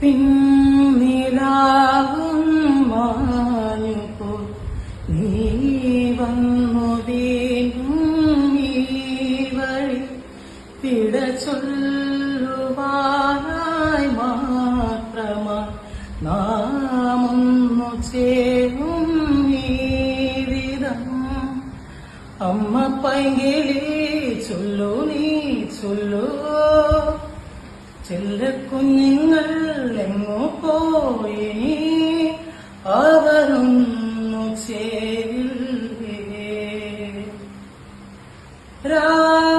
പിന്നിലാവും മാഞ്ഞുപോ നീ വന്നു വീണ്ടും ഈ വഴി പിട ചൊല്ലുവാനായി മാത്രമാ നാം ഒന്നു ചേരും ഈ വിധം അമ്മ പൈകിളി ചൊല്ലു നീ ചൊല്ലു ചെല്ലക്കുഞ്ഞുങ്ങൾ എങ്ങോ പോയി അവരൊന്നു ചേരില്ലേ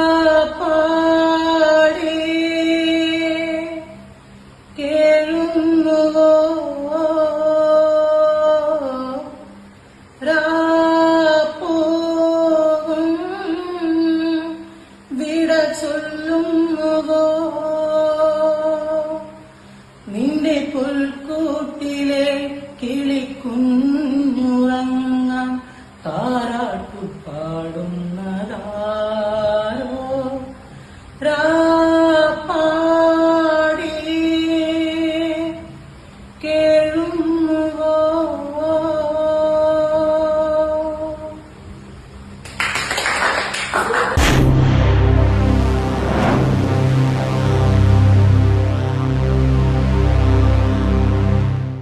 രാപ്പാടി കേഴുന്നുവോ രാപ്പോകും വിട ചൊല്ലുന്നുവോ നിന്റെ പുൽക്കൂട്ടിലെ കിളിക്കുഞ്ഞുറങ്ങാൻ താരാട്ടുപാടും